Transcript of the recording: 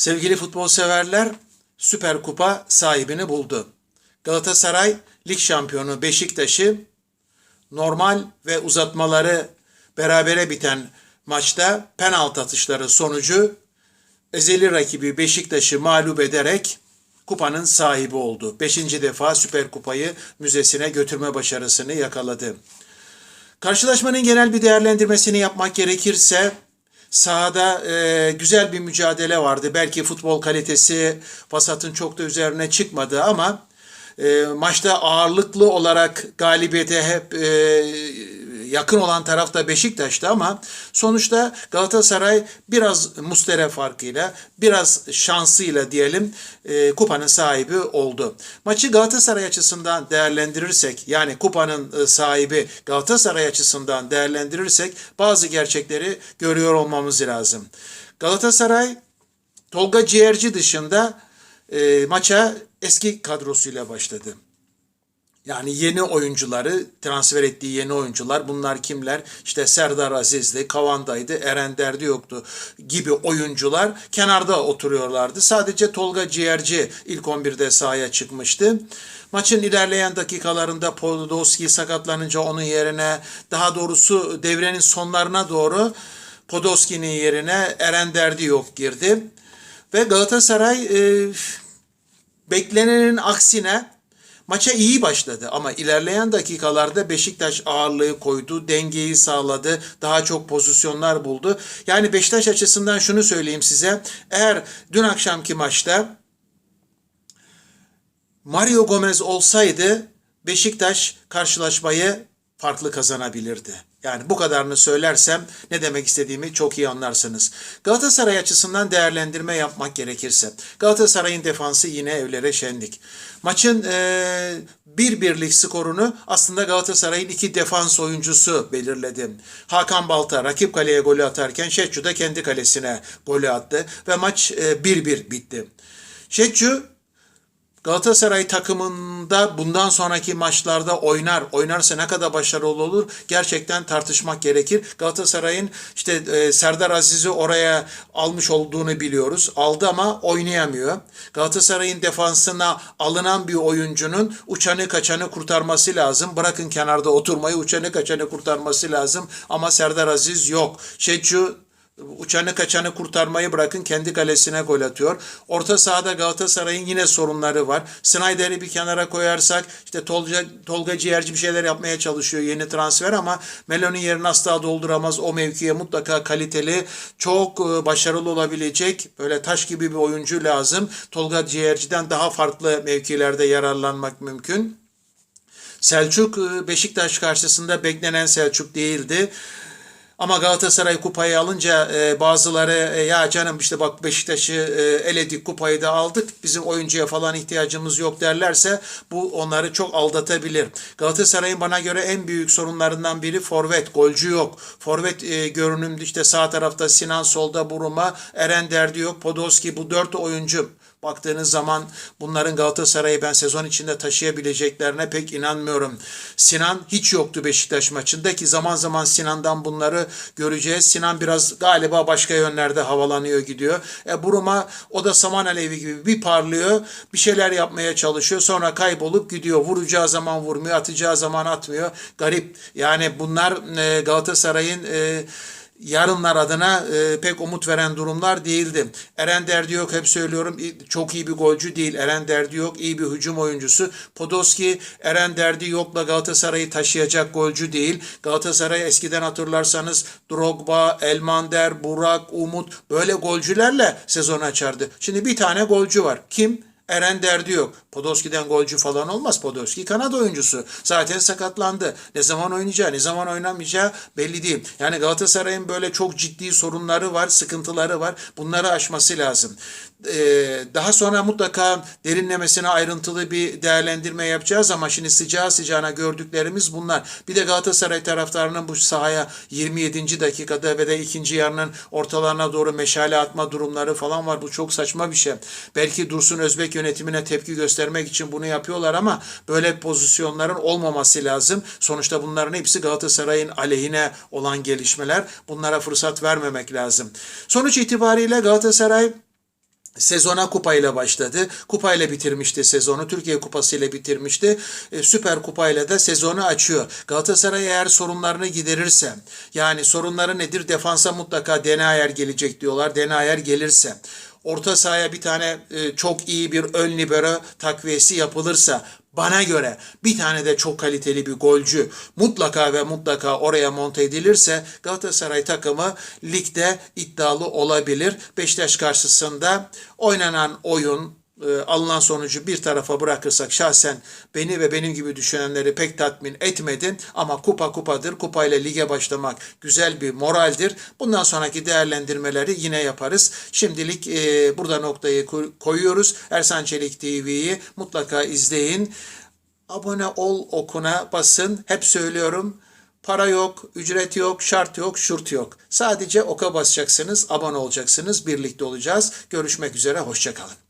Sevgili futbol severler, Süper Kupa sahibini buldu. Galatasaray lig şampiyonu Beşiktaş'ı normal ve uzatmaları berabere biten maçta penaltı atışları sonucu ezeli rakibi Beşiktaş'ı mağlup ederek kupanın sahibi oldu. Beşinci defa Süper Kupayı müzesine götürme başarısını yakaladı. Karşılaşmanın genel bir değerlendirmesini yapmak gerekirse sahada e, güzel bir mücadele vardı. Belki futbol kalitesi Vasat'ın çok da üzerine çıkmadı ama e, maçta ağırlıklı olarak galibiyete hep e, yakın olan tarafta Beşiktaş'tı ama sonuçta Galatasaray biraz mustere farkıyla, biraz şansıyla diyelim e, kupanın sahibi oldu. Maçı Galatasaray açısından değerlendirirsek yani kupanın e, sahibi Galatasaray açısından değerlendirirsek bazı gerçekleri görüyor olmamız lazım. Galatasaray Tolga Ciğerci dışında e, maça eski kadrosuyla başladı. Yani yeni oyuncuları, transfer ettiği yeni oyuncular bunlar kimler? İşte Serdar Aziz'di, Kavanda'ydı, Eren Derdi yoktu gibi oyuncular kenarda oturuyorlardı. Sadece Tolga Ciğerci ilk 11'de sahaya çıkmıştı. Maçın ilerleyen dakikalarında Podolski sakatlanınca onun yerine daha doğrusu devrenin sonlarına doğru Podolski'nin yerine Eren Derdi yok girdi. Ve Galatasaray e, beklenenin aksine maça iyi başladı ama ilerleyen dakikalarda Beşiktaş ağırlığı koydu, dengeyi sağladı, daha çok pozisyonlar buldu. Yani Beşiktaş açısından şunu söyleyeyim size. Eğer dün akşamki maçta Mario Gomez olsaydı Beşiktaş karşılaşmayı farklı kazanabilirdi. Yani bu kadarını söylersem ne demek istediğimi çok iyi anlarsınız. Galatasaray açısından değerlendirme yapmak gerekirse. Galatasaray'ın defansı yine evlere şenlik. Maçın e, bir birlik skorunu aslında Galatasaray'ın iki defans oyuncusu belirledi. Hakan Balta rakip kaleye golü atarken Şetçu da kendi kalesine golü attı ve maç 1-1 bitti. Şetçu Galatasaray takımında bundan sonraki maçlarda oynar. Oynarsa ne kadar başarılı olur gerçekten tartışmak gerekir. Galatasaray'ın işte e, Serdar Aziz'i oraya almış olduğunu biliyoruz. Aldı ama oynayamıyor. Galatasaray'ın defansına alınan bir oyuncunun uçanı kaçanı kurtarması lazım. Bırakın kenarda oturmayı uçanı kaçanı kurtarması lazım. Ama Serdar Aziz yok. Şecu uçanı kaçanı kurtarmayı bırakın kendi kalesine gol atıyor. Orta sahada Galatasaray'ın yine sorunları var. Snyder'i bir kenara koyarsak işte Tolga, Tolga Ciğerci bir şeyler yapmaya çalışıyor yeni transfer ama Meloni yerini asla dolduramaz. O mevkiye mutlaka kaliteli, çok e, başarılı olabilecek böyle taş gibi bir oyuncu lazım. Tolga Ciğerci'den daha farklı mevkilerde yararlanmak mümkün. Selçuk e, Beşiktaş karşısında beklenen Selçuk değildi. Ama Galatasaray kupayı alınca e, bazıları e, ya canım işte bak Beşiktaş'ı e, eledik kupayı da aldık bizim oyuncuya falan ihtiyacımız yok derlerse bu onları çok aldatabilir. Galatasaray'ın bana göre en büyük sorunlarından biri forvet. Golcü yok. Forvet e, görünümlü işte sağ tarafta Sinan solda Buruma Eren Derdi yok. Podolski bu dört oyuncu Baktığınız zaman bunların Galatasaray'ı ben sezon içinde taşıyabileceklerine pek inanmıyorum. Sinan hiç yoktu Beşiktaş maçında ki zaman zaman Sinan'dan bunları göreceğiz. Sinan biraz galiba başka yönlerde havalanıyor gidiyor. E Buruma o da saman alevi gibi bir parlıyor. Bir şeyler yapmaya çalışıyor. Sonra kaybolup gidiyor. Vuracağı zaman vurmuyor. Atacağı zaman atmıyor. Garip. Yani bunlar e, Galatasaray'ın e, yarınlar adına e, pek umut veren durumlar değildi. Eren Derdi yok hep söylüyorum çok iyi bir golcü değil. Eren Derdi yok iyi bir hücum oyuncusu. Podolski Eren Derdi yokla Galatasaray'ı taşıyacak golcü değil. Galatasaray eskiden hatırlarsanız Drogba, Elmander, Burak, Umut böyle golcülerle sezon açardı. Şimdi bir tane golcü var. Kim? Eren derdi yok. Podolski'den golcü falan olmaz. Podolski kanat oyuncusu. Zaten sakatlandı. Ne zaman oynayacağı, ne zaman oynamayacağı belli değil. Yani Galatasaray'ın böyle çok ciddi sorunları var, sıkıntıları var. Bunları aşması lazım. Ee, daha sonra mutlaka derinlemesine ayrıntılı bir değerlendirme yapacağız ama şimdi sıcağı sıcağına gördüklerimiz bunlar. Bir de Galatasaray taraftarının bu sahaya 27. dakikada ve de ikinci yarının ortalarına doğru meşale atma durumları falan var. Bu çok saçma bir şey. Belki Dursun Özbek yönetimine tepki göstermek için bunu yapıyorlar ama böyle pozisyonların olmaması lazım. Sonuçta bunların hepsi Galatasaray'ın aleyhine olan gelişmeler. Bunlara fırsat vermemek lazım. Sonuç itibariyle Galatasaray Sezona kupayla başladı. Kupayla bitirmişti sezonu. Türkiye Kupası ile bitirmişti. E, Süper Kupayla da sezonu açıyor. Galatasaray eğer sorunlarını giderirse, yani sorunları nedir? Defansa mutlaka Denayer gelecek diyorlar. Denayer gelirse, orta sahaya bir tane e, çok iyi bir ön libero takviyesi yapılırsa, bana göre bir tane de çok kaliteli bir golcü mutlaka ve mutlaka oraya monte edilirse Galatasaray takımı ligde iddialı olabilir. Beşiktaş karşısında oynanan oyun, e, alınan sonucu bir tarafa bırakırsak şahsen beni ve benim gibi düşünenleri pek tatmin etmedi. Ama kupa kupadır. Kupayla lige başlamak güzel bir moraldir. Bundan sonraki değerlendirmeleri yine yaparız. Şimdilik e, burada noktayı koy- koyuyoruz. Ersan Çelik TV'yi mutlaka izleyin. Abone ol okuna basın. Hep söylüyorum. Para yok, ücret yok, şart yok, şurt yok. Sadece oka basacaksınız, abone olacaksınız, birlikte olacağız. Görüşmek üzere, hoşçakalın.